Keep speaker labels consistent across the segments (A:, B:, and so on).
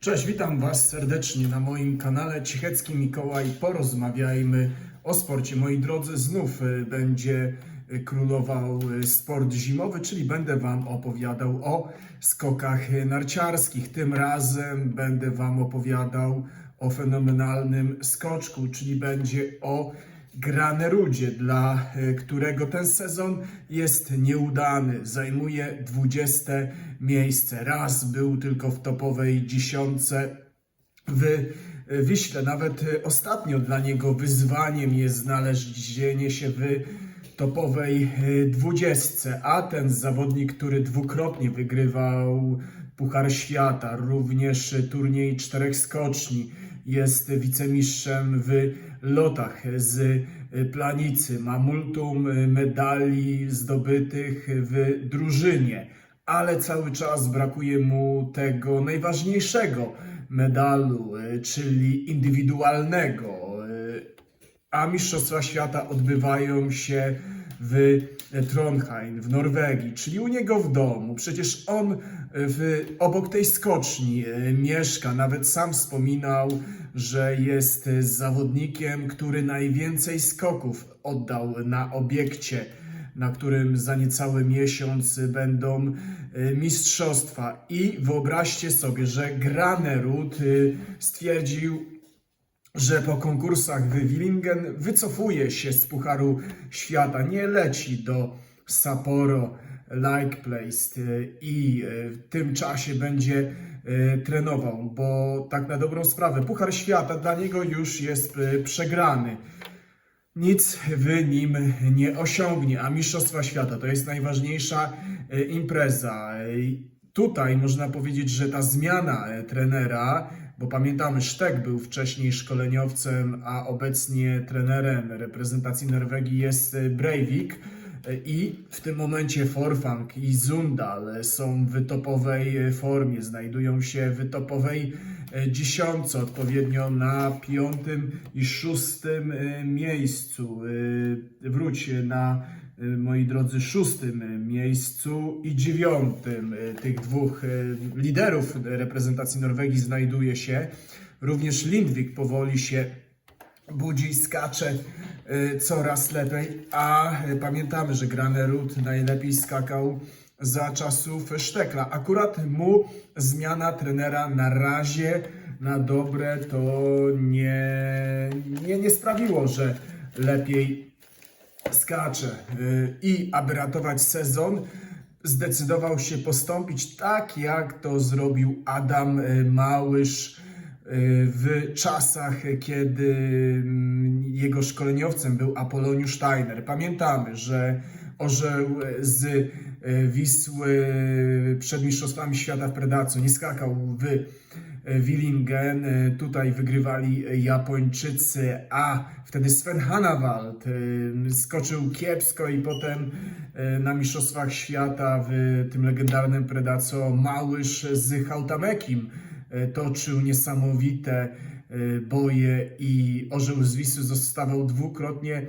A: Cześć, witam Was serdecznie na moim kanale Cichecki Mikołaj. Porozmawiajmy o sporcie. Moi drodzy, znów y, będzie y, królował y, sport zimowy, czyli będę Wam opowiadał o skokach narciarskich. Tym razem będę Wam opowiadał o fenomenalnym skoczku, czyli będzie o Granerudzie, dla y, którego ten sezon jest nieudany. Zajmuje 20 miejsce. Raz był tylko w topowej dziesiątce w y, Wiśle. Nawet y, ostatnio dla niego wyzwaniem jest znalezienie się w topowej dwudziestce. A ten zawodnik, który dwukrotnie wygrywał Puchar Świata, również turniej czterech skoczni, jest wicemistrzem w lotach z planicy, ma multum medali zdobytych w drużynie, ale cały czas brakuje mu tego najważniejszego medalu, y, czyli indywidualnego. y, A Mistrzostwa Świata odbywają się w Trondheim, w Norwegii, czyli u niego w domu. Przecież on w, obok tej skoczni e, mieszka. Nawet sam wspominał, że jest e, zawodnikiem, który najwięcej skoków oddał na obiekcie, na którym za niecały miesiąc będą e, mistrzostwa. I wyobraźcie sobie, że Granerud e, stwierdził, że po konkursach w Willingen wycofuje się z Pucharu Świata, nie leci do Sapporo Like Place y, i y, w tym czasie będzie y, trenował, bo tak na dobrą sprawę Puchar Świata dla niego już jest przegrany. Nic w nim nie osiągnie, a Mistrzostwa Świata to jest najważniejsza impreza. Tutaj można powiedzieć, że ta zmiana trenera, bo pamiętamy, Sztek był wcześniej szkoleniowcem, a obecnie trenerem reprezentacji Norwegii jest y, Breivik. Y, I w tym momencie Forfang i Zundal są w topowej y, formie, znajdują się w topowej y, dziesiątce, odpowiednio na piątym i szóstym miejscu. Wróć na, moi drodzy, szóstym y, miejscu i dziewiątym y, tych dwóch y, liderów reprezentacji Norwegii znajduje się. Również Lindvik powoli się budzi, skacze y, coraz lepiej, a y, pamiętamy, że Granerud najlepiej skakał za czasów Sztekla. Akurat mu zmiana trenera na razie na dobre to nie, nie, nie sprawiło, że lepiej skacze. Y, I aby ratować sezon, zdecydował się postąpić tak, jak to zrobił Adam y, Małysz y, w czasach, kiedy mm, jego szkoleniowcem był Apoloniusz Steiner. Pamiętamy, że orzeł z y, Wisły przed Mistrzostwami Świata w Predacu nie skakał w y, Willingen. Tutaj wygrywali Japończycy, a wtedy Sven Hannawald skoczył kiepsko i potem na Mistrzostwach Świata w tym legendarnym Predaco Małysz z Hautamekim toczył niesamowite boje i Orzeł z Wisły zostawał dwukrotnie y,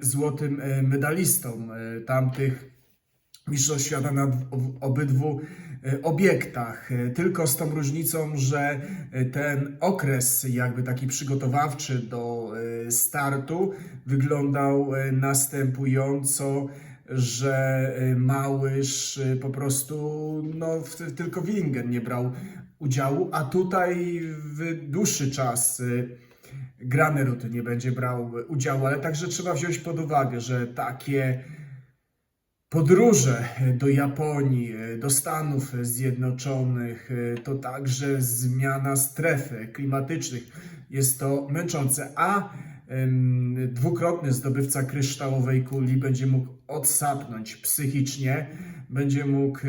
A: złotym y, medalistą y, tamtych Mistrzostw Świata na obydwu obiektach. Tylko z tą różnicą, że ten okres jakby taki przygotowawczy do startu wyglądał następująco, że Małysz po prostu no, tylko Willingen nie brał udziału, a tutaj w dłuższy czas e, Granerud nie będzie brał udziału, ale także trzeba wziąć pod uwagę, że takie Podróże do Japonii, do Stanów Zjednoczonych to także zmiana strefy klimatycznych. Jest to męczące, a dwukrotny zdobywca kryształowej kuli będzie mógł odsapnąć psychicznie, będzie mógł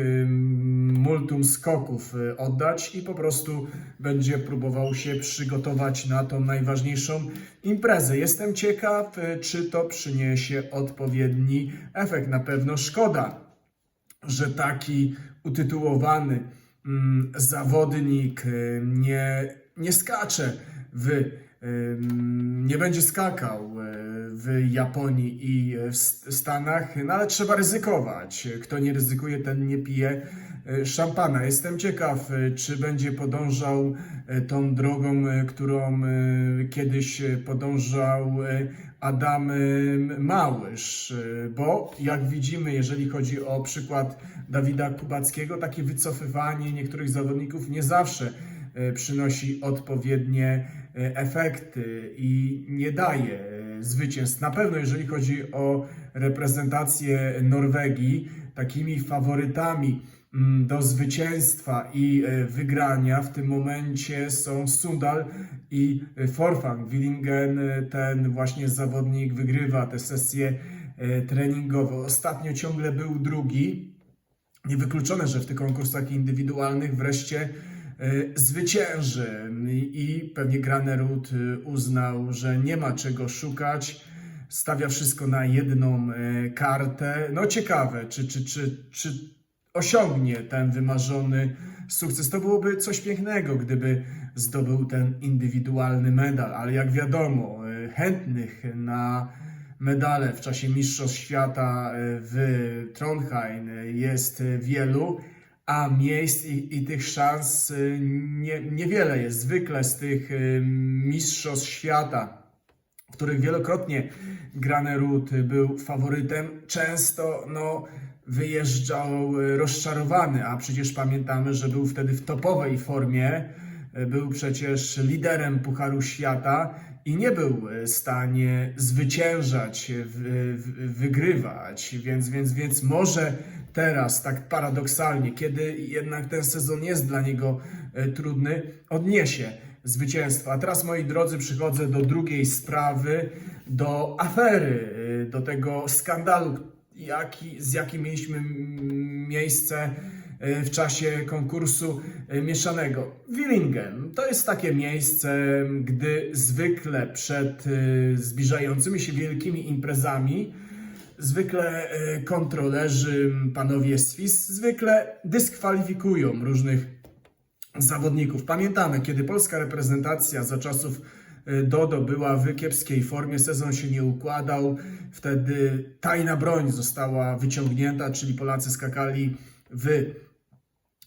A: multum skoków e, oddać i po prostu będzie próbował się przygotować na tą najważniejszą imprezę. Jestem ciekaw, e, czy to przyniesie odpowiedni efekt. Na pewno szkoda, że taki utytułowany zawodnik e, nie, nie skacze w nie będzie skakał w Japonii i w Stanach, no ale trzeba ryzykować. Kto nie ryzykuje, ten nie pije e, szampana. Jestem ciekaw, e, czy będzie podążał e, tą drogą, którą kiedyś podążał Adam Małysz, bo jak widzimy, jeżeli chodzi o przykład Dawida Kubackiego, takie wycofywanie niektórych zawodników nie zawsze przynosi odpowiednie efekty i nie daje zwycięstw. Na pewno, jeżeli chodzi o reprezentację Norwegii, takimi faworytami mm, do zwycięstwa i e, wygrania w tym momencie są Sundal i e, Forfang. Willingen, e, ten właśnie zawodnik, wygrywa te sesje treningowe. Ostatnio ciągle był drugi. Niewykluczone, że w tych konkursach indywidualnych wreszcie zwycięży I, pewnie Granerud e, uznał, że nie ma czego szukać, stawia wszystko na jedną e, kartę. No ciekawe, czy, czy, czy, czy osiągnie ten wymarzony sukces. To byłoby coś pięknego, gdyby zdobył ten indywidualny medal, ale jak wiadomo, chętnych na medale w czasie Mistrzostw Świata w Trondheim jest wielu, a miejsc i, i tych szans e, nie, niewiele jest. Zwykle z tych e, Mistrzostw Świata, w których wielokrotnie Granerud był faworytem, często no, wyjeżdżał e, rozczarowany, a przecież pamiętamy, że był wtedy w topowej formie, był przecież liderem Pucharu Świata i nie był w stanie zwyciężać, w- w- wygrywać, więc, więc, więc może teraz, tak paradoksalnie, kiedy jednak ten sezon jest dla niego e, trudny, odniesie zwycięstwo. A teraz, moi drodzy, przychodzę do drugiej sprawy, do afery, e, do tego skandalu, jaki, z jakim mieliśmy miejsce e, w czasie konkursu e, mieszanego. Willingen to jest takie miejsce, gdy zwykle przed e, zbliżającymi się wielkimi imprezami zwykle e, kontrolerzy, panowie z FIS, zwykle dyskwalifikują różnych zawodników. Pamiętamy, kiedy polska reprezentacja za czasów e, Dodo była w kiepskiej formie, sezon się nie układał, wtedy tajna broń została wyciągnięta, czyli Polacy skakali w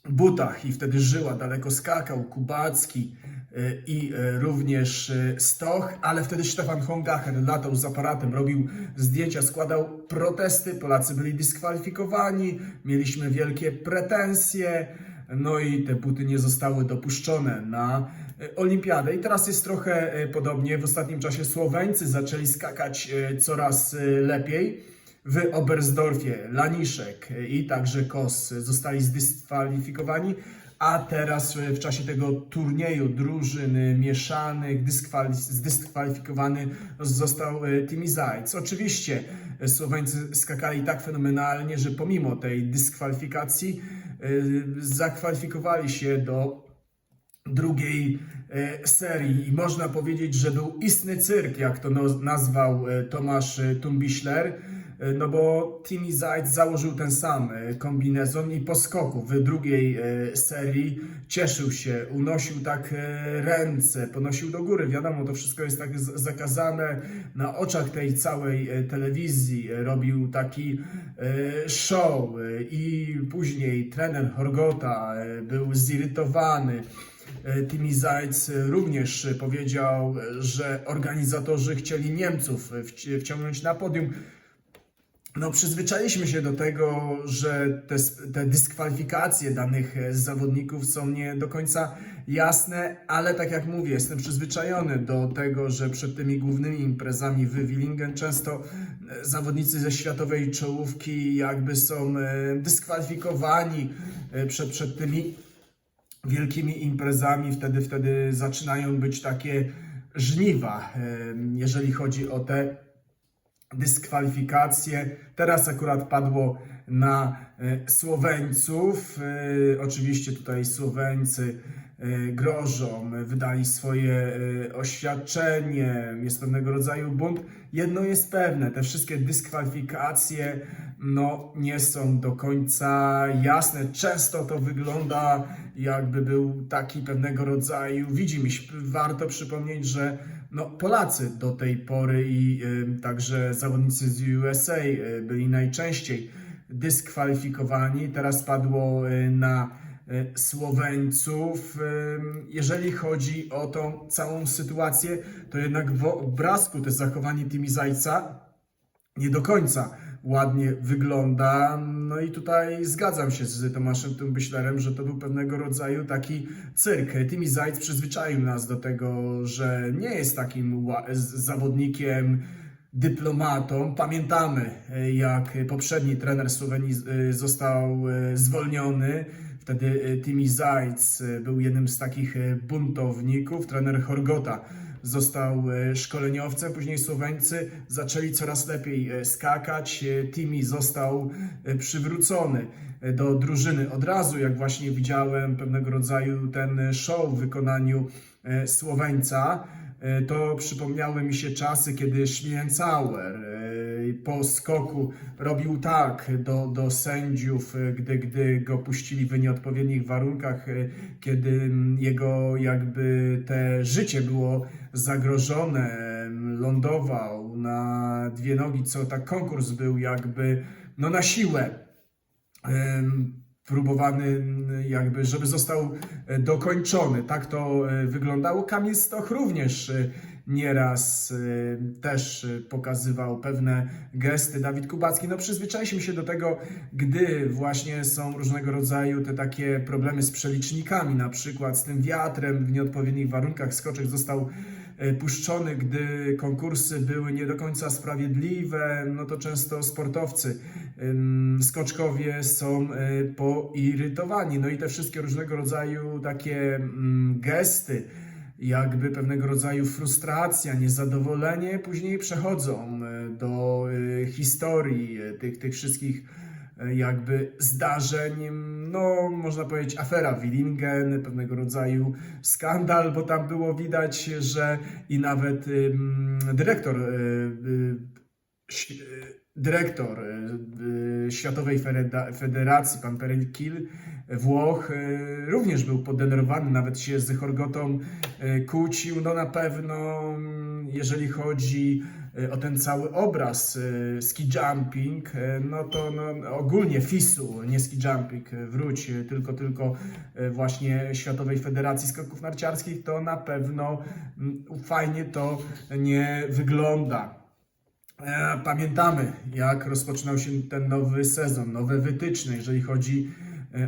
A: butach i wtedy żyła, daleko skakał, Kubacki e, i e, również e, Stoch, ale wtedy Stefan Hongacher latał z aparatem, robił zdjęcia, składał protesty, Polacy byli dyskwalifikowani, mieliśmy wielkie pretensje, no i te buty nie zostały dopuszczone na olimpiadę. I teraz jest trochę podobnie, w ostatnim czasie Słoweńcy zaczęli skakać coraz lepiej. W Oberstdorfie Laniszek i także Kos zostali zdyskwalifikowani, a teraz w czasie tego turnieju drużyn mieszanych dyskwali- zdyskwalifikowany został e, Timi Zajc. Oczywiście Słoweńcy skakali tak fenomenalnie, że pomimo tej dyskwalifikacji e, zakwalifikowali się do drugiej e, serii i można powiedzieć, że był istny cyrk, jak to no- nazwał Tomasz Tumbiśler, no bo Timi Zajc założył ten sam e, kombinezon i po skoku w drugiej e, serii cieszył się, unosił tak e, ręce, ponosił do góry. Wiadomo, to wszystko jest tak zakazane na oczach tej całej e, telewizji. E, Robił taki e, show e, i później trener Horgota e, był zirytowany. E, Timi Zajc również powiedział, że organizatorzy chcieli Niemców wci- wciągnąć na podium. No, przyzwyczailiśmy się do tego, że te, te dyskwalifikacje danych e, zawodników są nie do końca jasne, ale tak jak mówię, jestem przyzwyczajony do tego, że przed tymi głównymi imprezami w Willingen często e, zawodnicy ze światowej czołówki jakby są e, dyskwalifikowani przed, przed tymi wielkimi imprezami, wtedy, wtedy zaczynają być takie żniwa, jeżeli chodzi o te dyskwalifikacje. Teraz akurat padło na e, Słoweńców. E, Oczywiście tutaj Słoweńcy e, grożą, wydali swoje oświadczenie, jest pewnego rodzaju bunt. Jedno jest pewne, te wszystkie dyskwalifikacje no, nie są do końca jasne. Często to wygląda jakby był taki pewnego rodzaju widzimisię. Warto przypomnieć, że no, Polacy do tej pory i y, także zawodnicy z USA y, byli najczęściej dyskwalifikowani. Teraz padło y, na y, Słoweńców. Y, Jeżeli chodzi o tą całą sytuację, to jednak w obrazku to zachowanie Timi Zajca nie do końca ładnie wygląda. No i tutaj zgadzam się z Tomaszem Tumbüchlerem, że to był pewnego rodzaju taki cyrk. Timi Zajc przyzwyczaił nas do tego, że nie jest takim zawodnikiem, dyplomatą. Pamiętamy, e, jak poprzedni trener Słowenii e, został e, zwolniony. Wtedy Timi Zajc był jednym z takich buntowników. Trener Horgota został szkoleniowcem. Później Słoweńcy zaczęli coraz lepiej skakać. Timi został przywrócony do drużyny od razu, jak właśnie widziałem pewnego rodzaju ten show w wykonaniu Słoweńca. E, To przypomniały mi się czasy, kiedy Schmielenzauer e, po skoku robił tak do, do sędziów, e, gdy, gdy go puścili w nieodpowiednich warunkach, kiedy mm, jego jakby te życie było zagrożone, lądował na dwie nogi, co tak konkurs był jakby no na siłę próbowany jakby, żeby został e, dokończony. Tak to e, wyglądało. Kamil Stoch również e, nieraz też pokazywał pewne gesty. Dawid Kubacki, no przyzwyczailiśmy się do tego, gdy właśnie są różnego rodzaju te takie problemy z przelicznikami, na przykład z tym wiatrem w nieodpowiednich warunkach. Skoczek został puszczony, gdy konkursy były nie do końca sprawiedliwe, no to często sportowcy, skoczkowie są e, poirytowani. No i te wszystkie różnego rodzaju takie mm, gesty, jakby pewnego rodzaju frustracja, niezadowolenie, później przechodzą e, do e, historii e, tych, tych wszystkich e, jakby zdarzeń, no można powiedzieć afera Willingen, pewnego rodzaju skandal, bo tam było widać, że i nawet dyrektor y, y, y, dyrektor Światowej Federacji, pan Perenkil Włoch, y, również był podenerwowany, nawet się z Horgotą kłócił. No na pewno, mm, jeżeli chodzi o ten cały obraz y, ski jumping, y, no to no, ogólnie FIS-u, nie ski jumping, y, wróć, y, tylko, tylko y, właśnie Światowej Federacji Skoków Narciarskich, to na pewno mm, fajnie to nie wygląda. E, Pamiętamy, jak rozpoczynał się ten nowy sezon, nowe wytyczne, jeżeli chodzi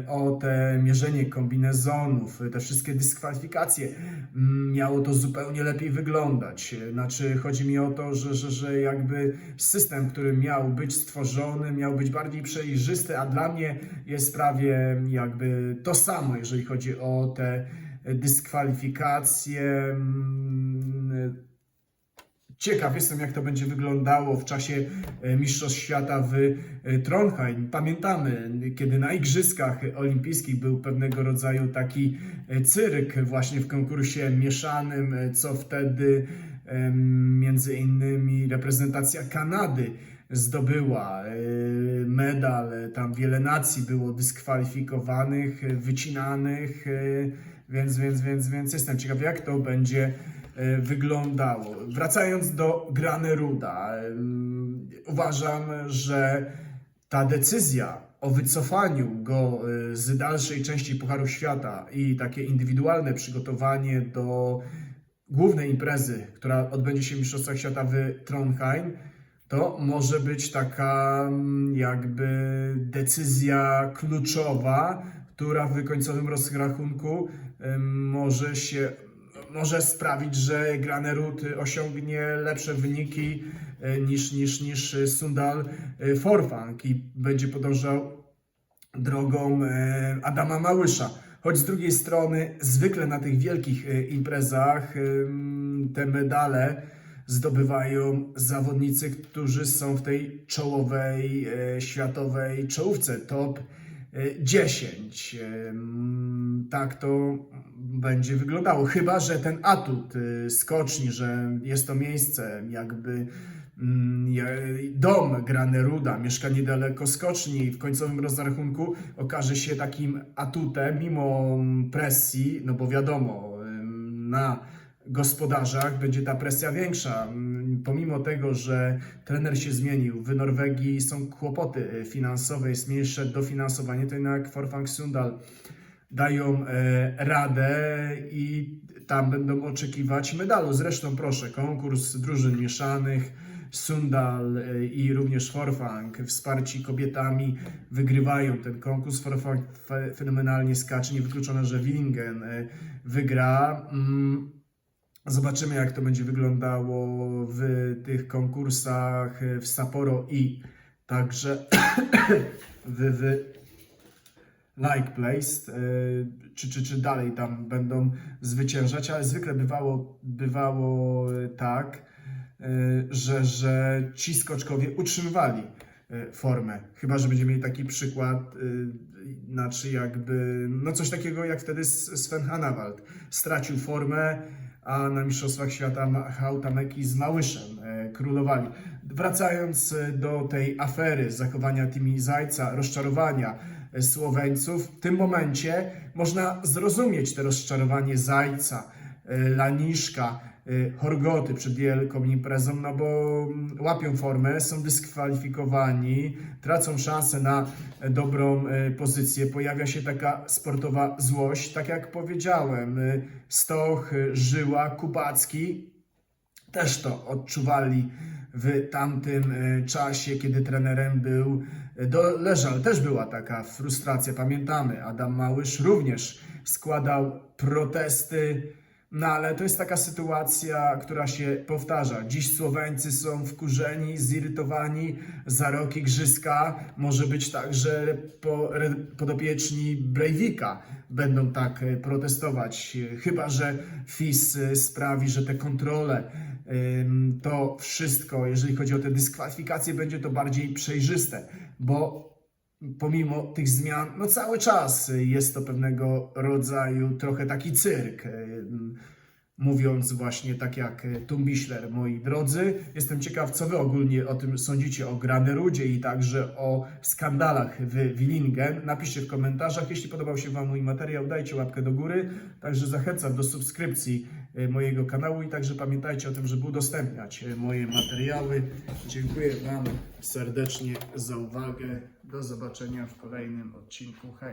A: o te mierzenie kombinezonów, e, te wszystkie dyskwalifikacje. Mm, Miało to zupełnie lepiej wyglądać. E, Znaczy, chodzi mi o to, że, że, że jakby system, który miał być stworzony, miał być bardziej przejrzysty, a dla mnie jest prawie jakby to samo, jeżeli chodzi o te dyskwalifikacje. Ciekaw jestem, jak to będzie wyglądało w czasie e, Mistrzostw Świata w e, Trondheim. Pamiętamy, kiedy na Igrzyskach Olimpijskich był pewnego rodzaju taki e, cyrk właśnie w konkursie mieszanym, co wtedy między innymi reprezentacja Kanady zdobyła medal. Tam wiele nacji było dyskwalifikowanych, wycinanych, więc, więc, więc, więc jestem ciekaw, jak to będzie wyglądało. Wracając do Graneruda, em, uważam, że ta decyzja o wycofaniu go e, z dalszej części Pucharu Świata i takie indywidualne przygotowanie do głównej imprezy, która odbędzie się w Mistrzostwach Świata w Trondheim, to może być taka jakby decyzja kluczowa, która w końcowym rozrachunku może się może sprawić, że Granerud osiągnie lepsze wyniki e, niż, niż, niż Sundal e, Forfang i będzie podążał drogą e, Adama Małysza. Choć z drugiej strony, zwykle na tych wielkich imprezach te medale zdobywają zawodnicy, którzy są w tej czołowej, światowej czołówce, top 10. Em, Tak to będzie wyglądało. Chyba, że ten atut e, skoczni, że jest to miejsce jakby mm, dom Graneruda, mieszka niedaleko skoczni w końcowym rozrachunku okaże się takim atutem mimo presji, no bo wiadomo, na gospodarzach będzie ta presja większa. Mm, Pomimo tego, że trener się zmienił, w Norwegii są kłopoty e, finansowe, jest mniejsze dofinansowanie, to jednak Forfang Sundal dają e, radę i tam będą oczekiwać medalu. Zresztą proszę, konkurs drużyn mieszanych, Sundal e, i również Forfang, wsparci kobietami, wygrywają ten konkurs. Forfang fe- fenomenalnie skacze, niewykluczone, że Willingen wygra. Zobaczymy, jak to będzie wyglądało w tych konkursach e, w Sapporo i także w, w Like Place, e, czy, czy, czy dalej tam będą zwyciężać, ale zwykle bywało, bywało tak, e, że, że ci skoczkowie utrzymywali formę. Chyba, że będziemy mieli taki przykład, znaczy jakby, no coś takiego jak wtedy Sven Hanawald. Stracił formę, a na Mistrzostwach Świata Hautameki z Małyszem e, królowali. Wracając e, do tej afery zachowania Timi Zajca, rozczarowania e, Słoweńców, w tym momencie można zrozumieć to rozczarowanie Zajca, Laniszka, Horgoty przed wielką imprezą, no bo mm, łapią formę, są dyskwalifikowani, tracą szansę na e, dobrą e, pozycję, pojawia się taka sportowa złość, tak jak powiedziałem, e, Stoch, e, Żyła, Kubacki też to odczuwali w tamtym e, czasie, kiedy trenerem był do Leżal. Też była taka frustracja, pamiętamy. Adam Małysz również składał protesty, no ale to jest taka sytuacja, która się powtarza. Dziś Słoweńcy są wkurzeni, zirytowani, za rok igrzyska może być tak, że po, podopieczni Breivika będą tak e, protestować, chyba że FIS e, sprawi, że te kontrole, to wszystko, jeżeli chodzi o te dyskwalifikacje, będzie to bardziej przejrzyste, bo pomimo tych zmian, no cały czas jest to pewnego rodzaju trochę taki cyrk. Ym, Mówiąc właśnie tak jak Tumbiśler, moi drodzy, jestem ciekaw, co wy ogólnie o tym sądzicie, o Granerudzie i także o skandalach w Willingen. Napiszcie w komentarzach. Jeśli podobał się Wam mój materiał, dajcie łapkę do góry. Także zachęcam do subskrypcji e, mojego kanału i także pamiętajcie o tym, żeby udostępniać e, moje materiały. Dziękuję Wam serdecznie za uwagę. Do zobaczenia w kolejnym odcinku. Hej!